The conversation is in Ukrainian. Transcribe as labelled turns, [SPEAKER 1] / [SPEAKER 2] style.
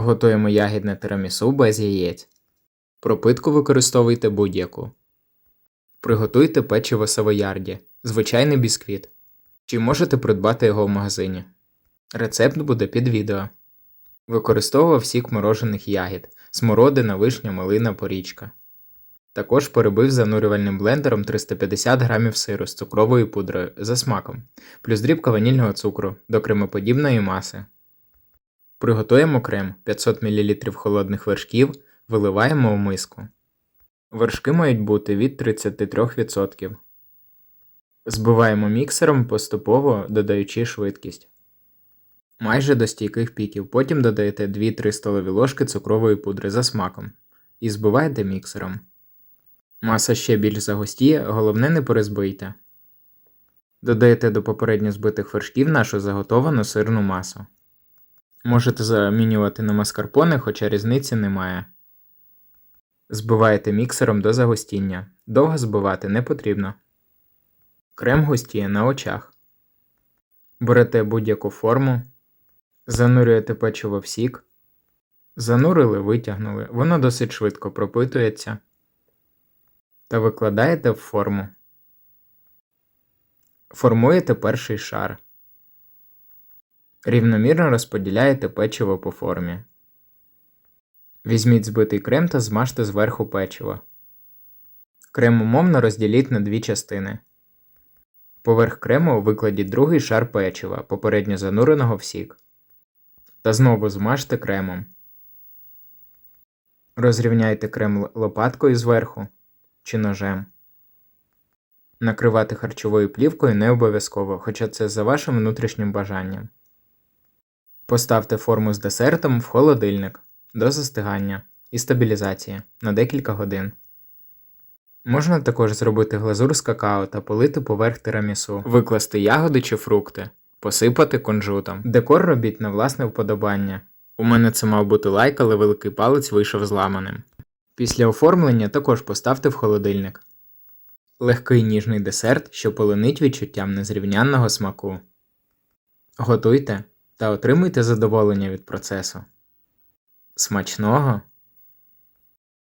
[SPEAKER 1] Готуємо ягідне тирамісу без яєць. Пропитку використовуйте будь-яку. Приготуйте печиво савоярді, звичайний бісквіт. Чи можете придбати його в магазині. Рецепт буде під відео. Використовував сік морожених ягід, смородина, вишня, малина, порічка. Також перебив занурювальним блендером 350 г сиру з цукровою пудрою за смаком, плюс дрібка ванільного цукру до кремоподібної маси. Приготуємо крем 500 мл холодних вершків, виливаємо в миску. Вершки мають бути від 33%. Збиваємо міксером поступово додаючи швидкість. Майже до стійких піків. Потім додаєте 2-3 столові ложки цукрової пудри за смаком і збиваєте міксером. Маса ще більш загустіє, головне не перезбийте. Додаєте до попередньо збитих вершків нашу заготовану сирну масу. Можете замінювати на маскарпоне, хоча різниці немає. Збиваєте міксером до загустіння. Довго збивати не потрібно. Крем густіє на очах. Берете будь-яку форму. Занурюєте печиво в сік. Занурили, витягнули. Воно досить швидко пропитується. Та викладаєте в форму. Формуєте перший шар. Рівномірно розподіляєте печиво по формі. Візьміть збитий крем та змажте зверху печиво. Крем умовно розділіть на дві частини. Поверх крему викладіть другий шар печива, попередньо зануреного в сік. Та знову змажте кремом. Розрівняйте крем лопаткою зверху чи ножем. Накривати харчовою плівкою не обов'язково, хоча це за вашим внутрішнім бажанням. Поставте форму з десертом в холодильник до застигання і стабілізації на декілька годин. Можна також зробити глазур з какао та полити поверх тирамісу, викласти ягоди чи фрукти, посипати кунжутом. Декор робіть на власне вподобання. У мене це мав бути лайк, але великий палець вийшов зламаним. Після оформлення також поставте в холодильник. Легкий ніжний десерт, що полонить відчуттям незрівнянного смаку. Готуйте та отримуйте задоволення від процесу. Смачного!